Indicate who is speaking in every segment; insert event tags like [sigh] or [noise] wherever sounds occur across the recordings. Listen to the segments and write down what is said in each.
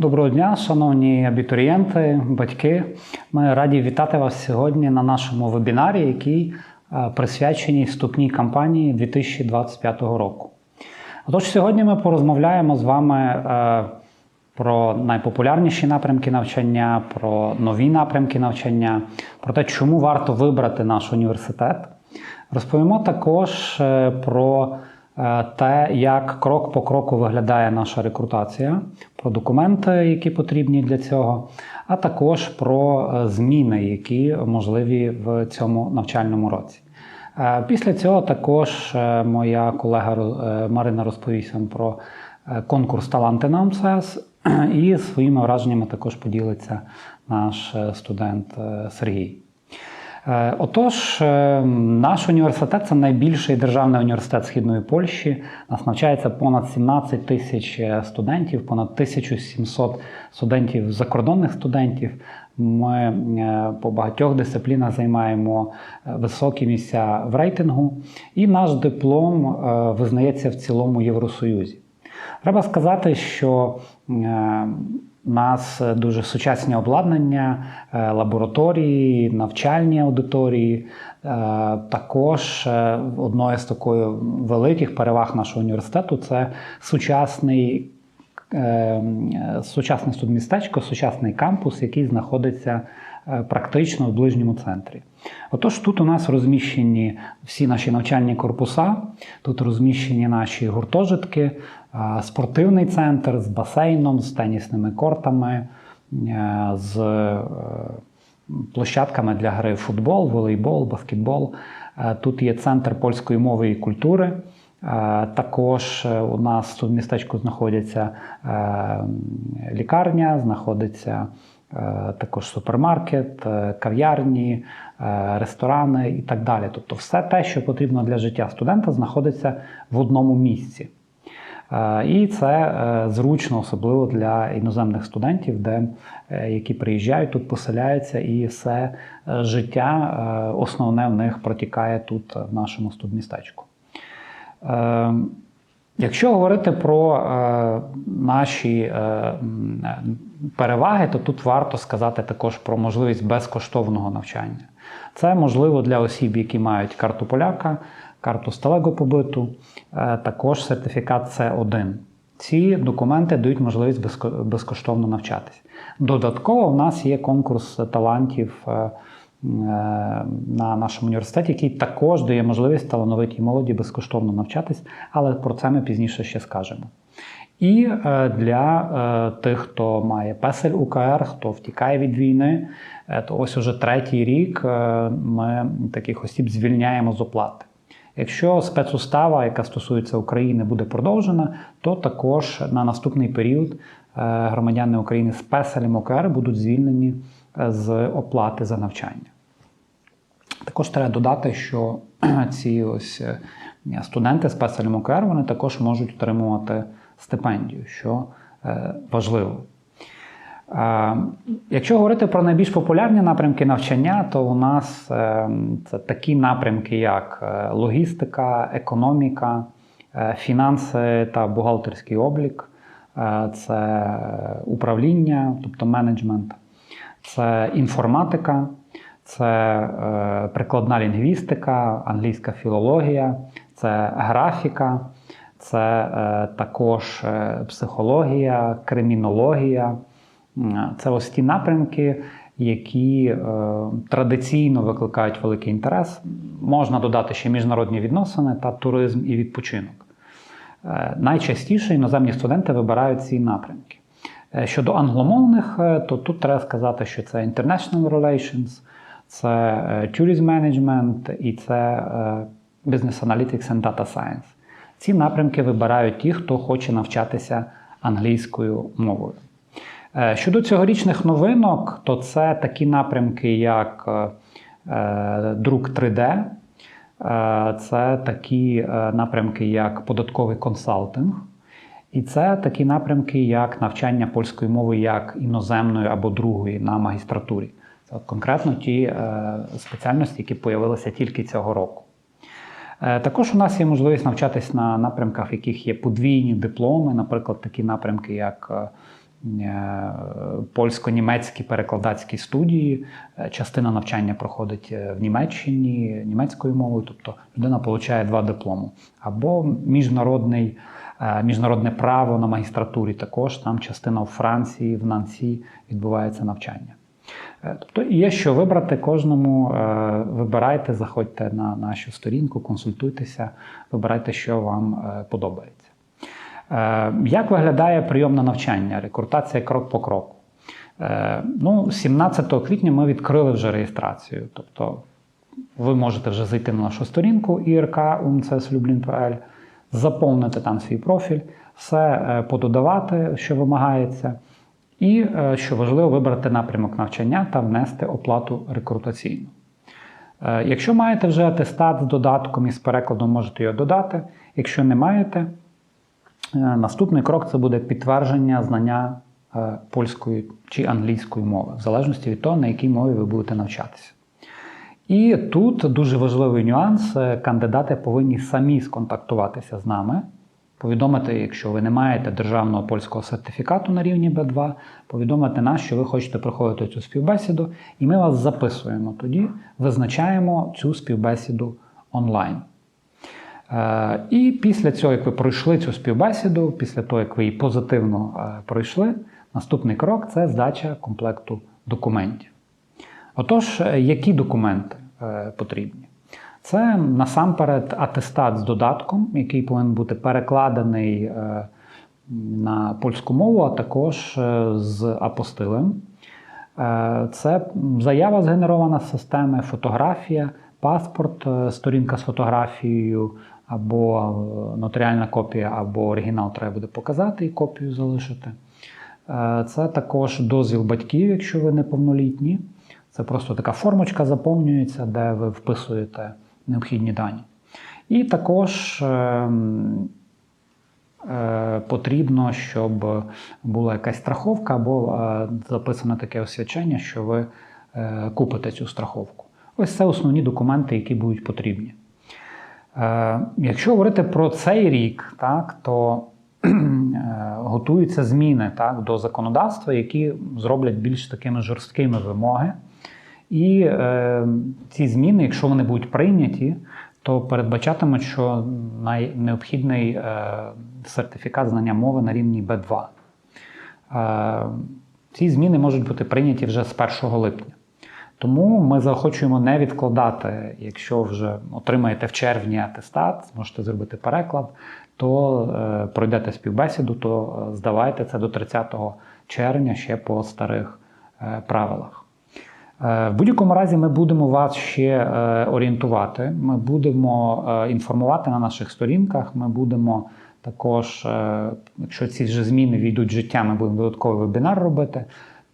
Speaker 1: Доброго дня, шановні абітурієнти, батьки. Ми раді вітати вас сьогодні на нашому вебінарі, який е, присвячений вступній кампанії 2025 року. Отож, сьогодні ми порозмовляємо з вами е, про найпопулярніші напрямки навчання, про нові напрямки навчання, про те, чому варто вибрати наш університет. Розповімо також е, про те, як крок по кроку виглядає наша рекрутація, про документи, які потрібні для цього, а також про е, зміни, які можливі в цьому навчальному році. Е, Після цього також е, моя колега е, Марина розповість вам про е, конкурс Таланти на МСС [clears throat] і своїми враженнями також поділиться наш е, студент е, Сергій. Е, Отож, е, наш університет це найбільший державний університет Східної Польщі. Нас навчається понад 17 тисяч е, студентів, понад 1700 студентів закордонних студентів. Ми по багатьох дисциплінах займаємо високі місця в рейтингу, і наш диплом визнається в цілому Євросоюзі. Треба сказати, що у нас дуже сучасні обладнання, е, лабораторії, навчальні аудиторії. Е, Також е, одною з такої великих переваг нашого університету це сучасний, сучасне студмістечко, сучасний кампус, який знаходиться практично в ближньому центрі. Отож, тут у нас розміщені всі наші навчальні корпуса, тут розміщені наші гуртожитки, спортивний центр з басейном, з тенісними кортами, е, з е, площадками для гри в футбол, волейбол, баскетбол. Е, Тут є центр польської мови і культури. Також у нас тут в містечку знаходиться лікарня, знаходиться також супермаркет, кав'ярні, ресторани і так далі. Тобто, все те, що потрібно для життя студента, знаходиться в одному місці. Е, І це е, зручно, особливо для іноземних студентів, де, е, які приїжджають, тут поселяються, і все життя основне в них протікає тут, в нашому студмістечку. Якщо говорити про наші переваги, то тут варто сказати також про можливість безкоштовного навчання. Це можливо для осіб, які мають карту поляка, карту сталego побиту, е, також сертифікат С1. Ці документи дають можливість безкоштовно навчатись. Додатково в нас є конкурс талантів е, е, на нашому університеті, який також дає можливість талановитій молоді безкоштовно навчатись, але про це ми пізніше ще скажемо. І для тих, хто має песель УКР, хто втікає від війни, то ось уже третій рік ми таких осіб звільняємо з оплати. Якщо спецустава, яка стосується України, буде продовжена, то також на наступний період е, громадяни України з песелем УКР будуть звільнені е, з оплати за навчання. Також треба додати, що [clears throat] ці ось е, студенти з песелем УКР вони також можуть отримувати стипендію, що важливо. Якщо говорити про найбільш популярні напрямки навчання, то у нас е, це такі напрямки, як е, логістика, економіка, е, фінанси та бухгалтерський облік, е, це управління, тобто менеджмент, це інформатика, це прикладна лінгвістика, англійська філологія, це графіка, це також психологія, кримінологія. Це ось ті напрямки, які е, традиційно викликають великий інтерес. Можна додати ще міжнародні відносини та туризм і відпочинок. Е, Найчастіше іноземні студенти вибирають ці напрямки. Е, Щодо англомовних, е, то тут треба сказати, що це International Relations, це е, Tourism Management і це е, Business Analytics and Data Science. Ці напрямки вибирають ті, хто хоче навчатися англійською мовою. Е, Щодо цьогорічних новинок, то це такі напрямки, як е, е, друк 3D, е, це такі напрямки, як податковий консалтинг, і це такі напрямки, як навчання польської мови як іноземної або другої на магістратурі. Це конкретно ті спеціальності, які з'явилися тільки цього року. Також у нас є можливість навчатись на напрямках, в яких є подвійні дипломи, наприклад, такі напрямки, як польсько-німецькі перекладацькі студії. Е, Частина навчання проходить е, в Німеччині німецькою мовою, тобто людина отримує два дипломи. Або міжнародний, е, міжнародне право на магістратурі також там частина у Франції, в Нансі відбувається навчання. Е, Тобто є що вибрати кожному. е, Вибирайте, заходьте на нашу сторінку, консультуйтеся, вибирайте, що вам е, подобається. Е, Як виглядає прийомне навчання? Рекрутація крок по кроку. Е, Ну, 17 квітня ми відкрили вже реєстрацію. Тобто ви можете вже зайти на нашу сторінку ІРК Lublin.pl, заповнити там свій профіль, все е, пододавати, що вимагається, і, що важливо, вибрати напрямок навчання та внести оплату рекрутаційну. Якщо маєте вже атестат з додатком і з перекладом, можете його додати. Якщо не маєте, наступний крок це буде підтвердження знання е, польської чи англійської мови, в залежності від того, на якій мові ви будете навчатися. І тут дуже важливий нюанс: Е, кандидати повинні самі сконтактуватися з нами, повідомити, якщо ви не маєте державного польського сертифікату на рівні B2, повідомити нас, що ви хочете проходити цю співбесіду, і ми вас записуємо. Тоді визначаємо цю співбесіду онлайн. Е, І після цього, як ви пройшли цю співбесіду, після того, як ви її позитивно е, пройшли, наступний крок це здача комплекту документів. Отож, е, які документи потрібні? Це насамперед атестат з додатком, який повинен бути перекладений на польську мову, а також з апостилем. Це заява згенерована з системи, фотографія, паспорт, сторінка з фотографією, або е, нотаріальна копія, або оригінал треба буде показати і копію залишити. Е, Це також дозвіл батьків, якщо ви неповнолітні. Це просто така формочка заповнюється, де ви вписуєте необхідні дані. І також ем, е, потрібно, щоб була якась страховка або записане таке освячення, що ви купите цю страховку. Ось це основні документи, які будуть потрібні. Е, Якщо говорити про цей рік, так, то [clears throat] е, готуються зміни так, до законодавства, які зроблять більш такими жорсткими вимоги. І е, ці зміни, якщо вони будуть прийняті, то передбачатимуть, що най- необхідний е, сертифікат знання мови на рівні B2. Е, ці зміни можуть бути прийняті вже з 1 липня. Тому ми заохочуємо не відкладати, якщо вже отримаєте в червні атестат, зможете зробити переклад, то е, пройдете співбесіду, то е, здавайте це до 30 червня ще по старих е, правилах. Е, В будь-якому разі ми будемо вас ще е, орієнтувати. Ми будемо інформувати на наших сторінках. Ми будемо також, якщо ці ж зміни війдуть в життя, ми будемо додатковий вебінар робити.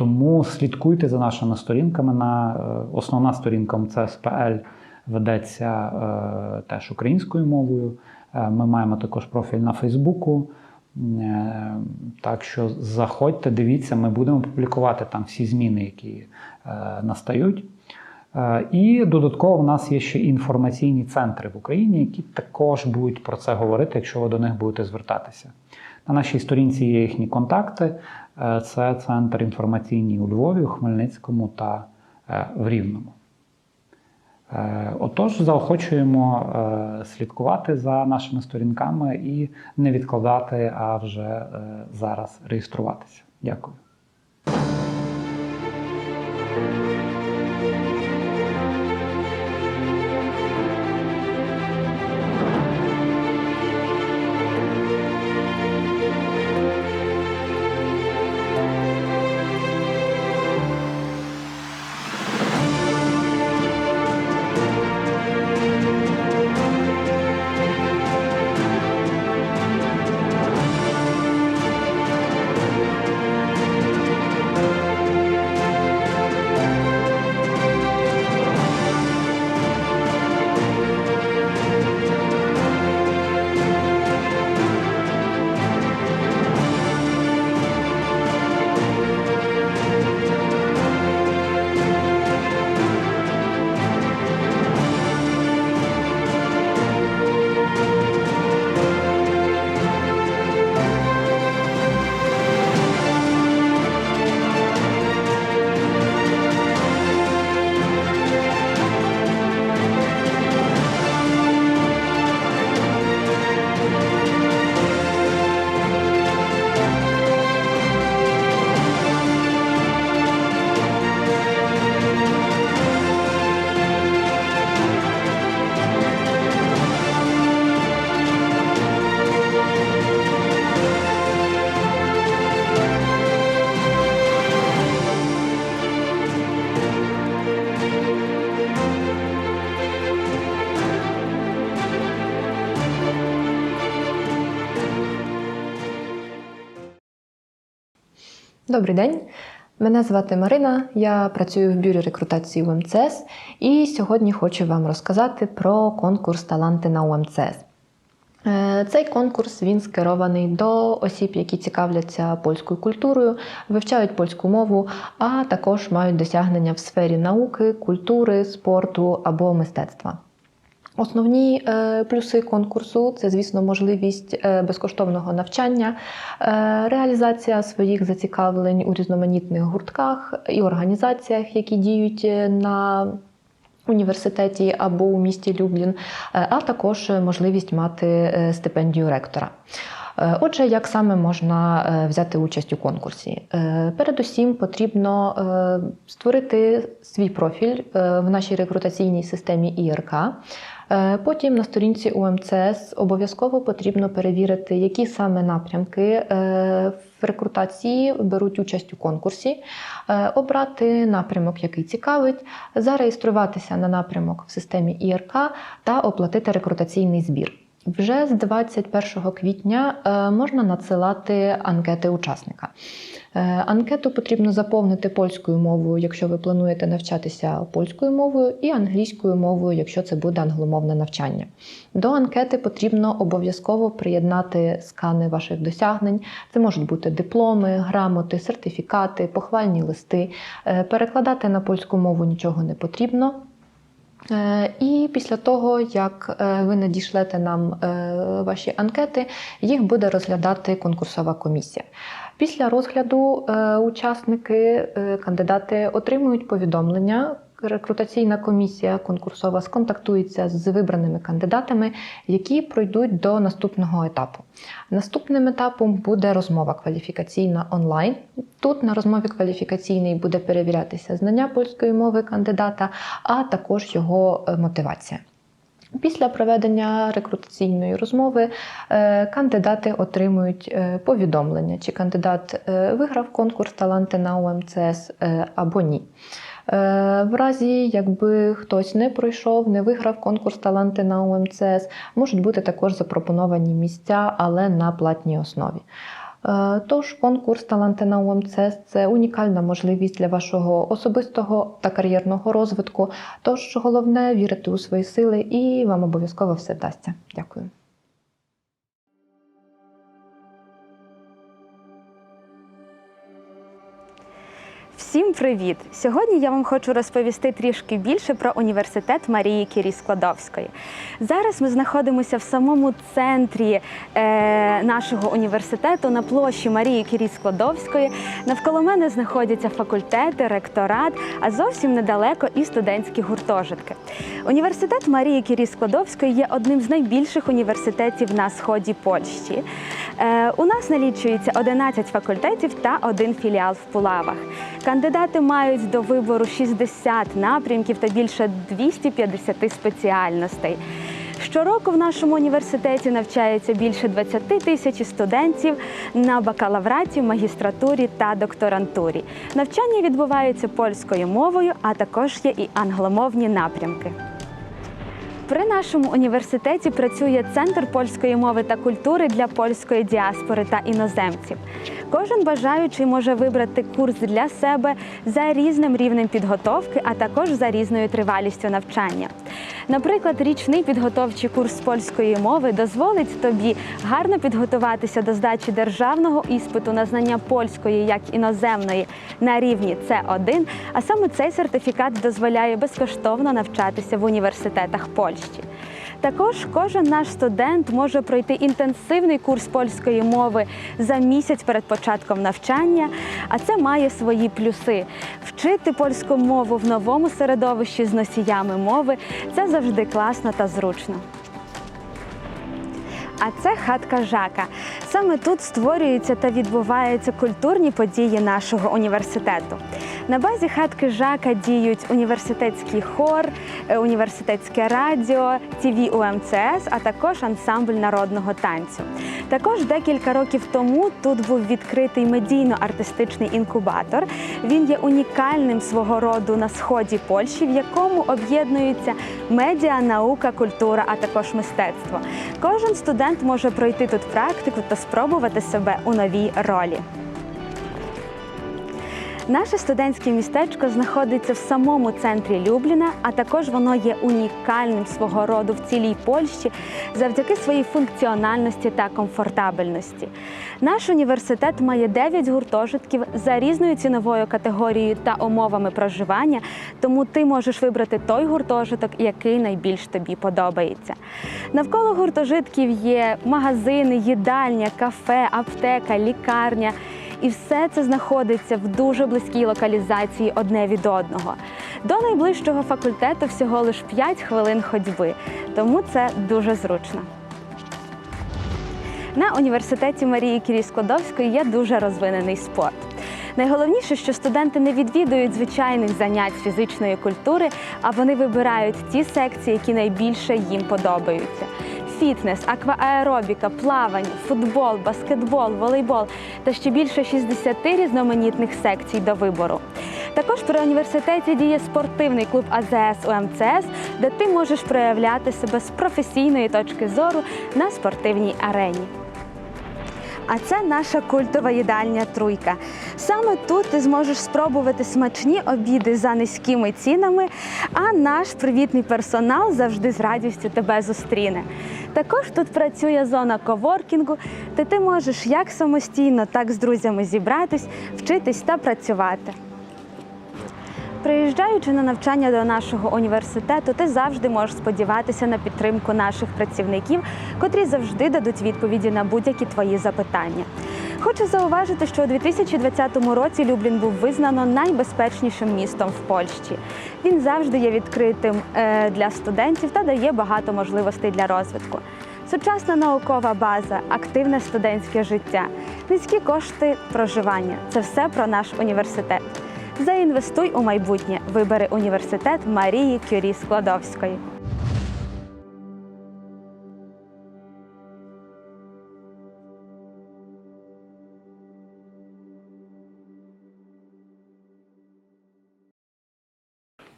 Speaker 1: Тому слідкуйте за нашими сторінками. На е, основна сторінка МЦСПЛ ведеться е, теж українською мовою. Е, Ми маємо також профіль на Фейсбуку. Так що заходьте, дивіться, ми будемо публікувати там всі зміни, які настають. І додатково в нас є ще інформаційні центри в Україні, які також будуть про це говорити, якщо ви до них будете звертатися. На нашій сторінці є їхні контакти. Е, Це центр інформаційний у Львові, у Хмельницькому та е, в Рівному. Е, Отож, заохочуємо слідкувати за нашими сторінками і не відкладати, а вже зараз реєструватися. Дякую.
Speaker 2: Добрий день. Мене звати Марина, я працюю в бюро рекрутації УМЦС і сьогодні хочу вам розказати про конкурс Таланти на УМЦС. Е, Цей конкурс він скерований до осіб, які цікавляться польською культурою, вивчають польську мову, а також мають досягнення в сфері науки, культури, спорту або мистецтва. Основні е, плюси конкурсу це, звісно, можливість е, безкоштовного навчання, е, реалізація своїх зацікавлень у різноманітних гуртках і організаціях, які діють на університеті або у місті Люблін, а також можливість мати стипендію ректора. Отже, як саме можна взяти участь у конкурсі? Передусім потрібно створити свій профіль в нашій рекрутаційній системі ІРК. Е, Потім на сторінці УМЦС обов'язково потрібно перевірити, які саме напрямки е, в рекрутації беруть участь у конкурсі, е, обрати напрямок, який цікавить, зареєструватися на напрямок в системі ІРК та оплатити рекрутаційний збір. Вже з 21 квітня е, можна надсилати анкети учасника. Е, Анкету потрібно заповнити польською мовою, якщо ви плануєте навчатися польською мовою, і англійською мовою, якщо це буде англомовне навчання. До анкети потрібно обов'язково приєднати скани ваших досягнень. Це можуть бути дипломи, грамоти, сертифікати, похвальні листи. Е, Перекладати на польську мову нічого не потрібно. Е, І після того, як е, ви надішлете нам е, ваші анкети, їх буде розглядати конкурсова комісія. Після розгляду учасники, кандидати отримують повідомлення. Рекрутаційна комісія конкурсова сконтактується з вибраними кандидатами, які пройдуть до наступного етапу. Наступним етапом буде розмова кваліфікаційна онлайн. Тут на розмові кваліфікаційній буде перевірятися знання польської мови кандидата, а також його е, мотивація. Після проведення рекрутаційної розмови е, кандидати отримують е, повідомлення, чи кандидат виграв конкурс таланти на УМЦС е, або ні. Е, В разі, якби хтось не пройшов, не виграв конкурс таланти на УМЦС, можуть бути також запропоновані місця, але на платній основі. Е, Тож конкурс Таланти на УМЦС це унікальна можливість для вашого особистого та кар'єрного розвитку. Тож головне вірити у свої сили, і вам обов'язково все вдасться. Дякую.
Speaker 3: Всім привіт! Сьогодні я вам хочу розповісти трішки більше про університет Марії Кірі Складовської. Зараз ми знаходимося в самому центрі е, нашого університету на площі Марії Кірі Складовської. Навколо мене знаходяться факультети, ректорат, а зовсім недалеко і студентські гуртожитки. Університет Марії Кірі Складовської є одним з найбільших університетів на сході Польщі. Е, у нас налічується 11 факультетів та один філіал в Пулавах. Кандидати мають до вибору 60 напрямків та більше 250 спеціальностей. Щороку в нашому університеті навчається більше 20 тисяч студентів на бакалавраті, магістратурі та докторантурі. Навчання відбувається польською мовою, а також є і англомовні напрямки. При нашому університеті працює центр польської мови та культури для польської діаспори та іноземців. Кожен бажаючий може вибрати курс для себе за різним рівнем підготовки, а також за різною тривалістю навчання. Наприклад, річний підготовчий курс польської мови дозволить тобі гарно підготуватися до здачі державного іспиту на знання польської як іноземної на рівні С1, а саме цей сертифікат дозволяє безкоштовно навчатися в університетах Польщі. Також кожен наш студент може пройти інтенсивний курс польської мови за місяць перед початком навчання, а це має свої плюси. Вчити польську мову в новому середовищі з носіями мови це завжди класно та зручно. А це хатка Жака. Саме тут створюються та відбуваються культурні події нашого університету. На базі хатки Жака діють університетський хор, е, університетське радіо, ТВ УМЦС, а також ансамбль народного танцю. Також декілька років тому тут був відкритий медійно-артистичний інкубатор. Він є унікальним свого роду на сході Польщі, в якому об'єднуються медіа, наука, культура, а також мистецтво. Кожен студент може пройти тут практику та спробувати себе у новій ролі. Наше студентське містечко знаходиться в самому центрі Любліна, а також воно є унікальним свого роду в цілій Польщі завдяки своїй функціональності та комфортабельності. Наш університет має 9 гуртожитків за різною ціновою категорією та умовами проживання, тому ти можеш вибрати той гуртожиток, який найбільш тобі подобається. Навколо гуртожитків є магазини, їдальня, кафе, аптека, лікарня. І все це знаходиться в дуже близькій локалізації одне від одного. До найближчого факультету всього лиш 5 хвилин ходьби, тому це дуже зручно. На університеті Марії Кірі Складовської є дуже розвинений спорт. Найголовніше, що студенти не відвідують звичайних занять фізичної культури, а вони вибирають ті секції, які найбільше їм подобаються. Фітнес, аквааеробіка, плавання, футбол, баскетбол, волейбол та ще більше 60 різноманітних секцій до вибору. Також при університеті діє спортивний клуб АЗС УМЦС, де ти можеш проявляти себе з професійної точки зору на спортивній арені. А це наша культова їдальня Труйка. Саме тут ти зможеш спробувати смачні обіди за низькими цінами, а наш привітний персонал завжди з радістю тебе зустріне. Також тут працює зона коворкінгу, де ти можеш як самостійно, так з друзями зібратись, вчитись та працювати. Приїжджаючи на навчання до нашого університету, ти завжди можеш сподіватися на підтримку наших працівників, котрі завжди дадуть відповіді на будь-які твої запитання. Хочу зауважити, що у 2020 році Люблін був визнано найбезпечнішим містом в Польщі. Він завжди є відкритим е, для студентів та дає багато можливостей для розвитку. Сучасна наукова база, активне студентське життя, низькі кошти проживання це все про наш університет. Заінвестуй у майбутнє. Вибери університет Марії Кюрі Складовської.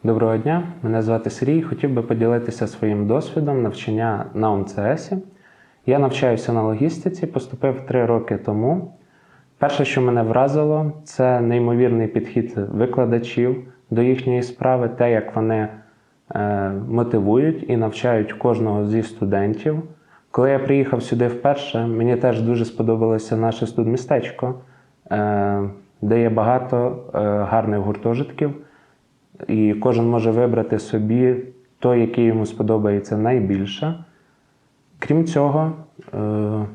Speaker 4: Доброго дня, мене звати Сергій. Хотів би поділитися своїм досвідом навчання на УМЦС. Я навчаюся на логістиці, поступив три роки тому. Перше, що мене вразило, це неймовірний підхід викладачів до їхньої справи, те, як вони е, мотивують і навчають кожного зі студентів. Коли я приїхав сюди вперше, мені теж дуже сподобалося наше студмістечко, е, де є багато е, гарних гуртожитків і кожен може вибрати собі той, який йому сподобається найбільше. Крім цього, е,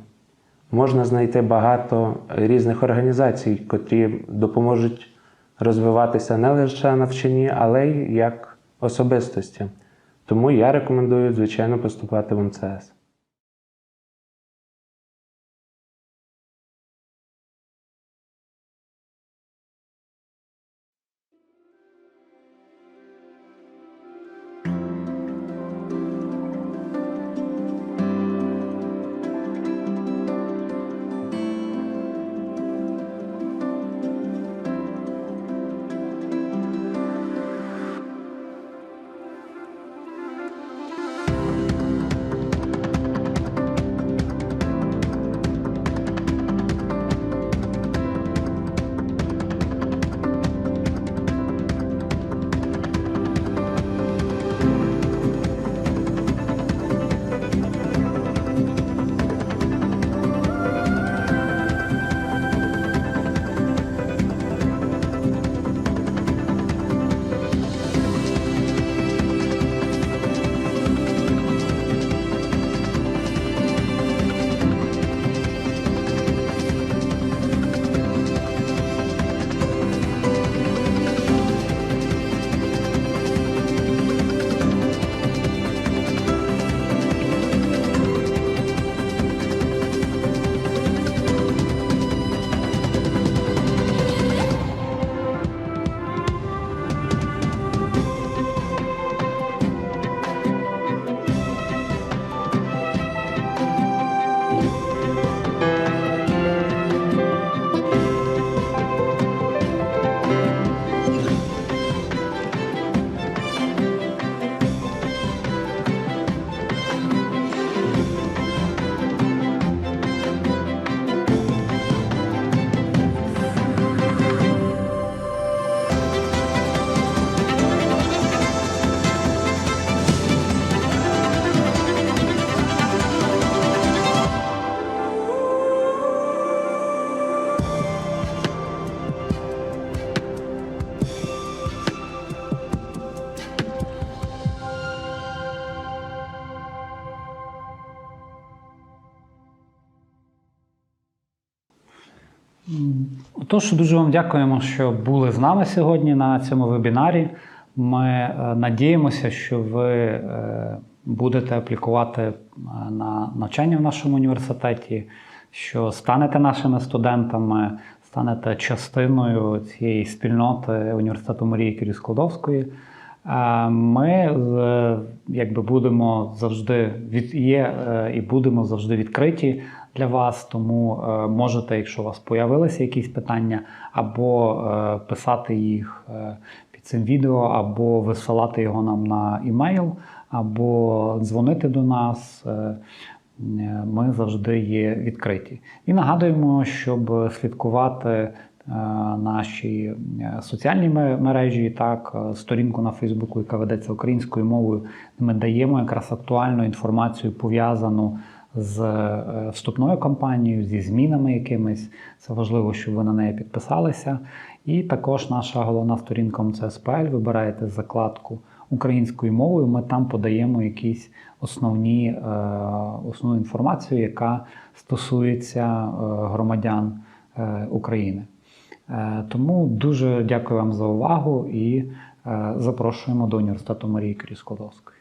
Speaker 4: можна знайти багато різних організацій, котрі допоможуть розвиватися не лише навчанні, але й як особистості. Тому я рекомендую, звичайно, поступати в МЦС.
Speaker 1: Тож дуже вам дякуємо, що були з нами сьогодні на цьому вебінарі. Ми е, надіємося, що ви е, будете аплікувати е, на навчання в нашому університеті, що станете нашими студентами, станете частиною цієї спільноти університету Марії Кірі Складовської. Ми якби будемо завжди від є і будемо завжди відкриті для вас. Тому е, можете, якщо у вас появилися якісь питання, або е, писати їх е, під цим відео, або висилати його нам на імейл, або дзвонити до нас. Ми завжди є відкриті. І нагадуємо, щоб слідкувати наші соціальні мережі, так, сторінку на Фейсбуку, яка ведеться українською мовою. Ми даємо якраз актуальну інформацію, пов'язану з е, вступною кампанією, зі змінами якимись. Це важливо, щоб ви на неї підписалися. І також наша головна сторінка МЦСПЛ. Вибираєте закладку українською мовою. Ми там подаємо якісь основні, е, основну інформацію, яка стосується е, громадян України. Тому дуже дякую вам за увагу і запрошуємо до університету Марії Кирі Складовської.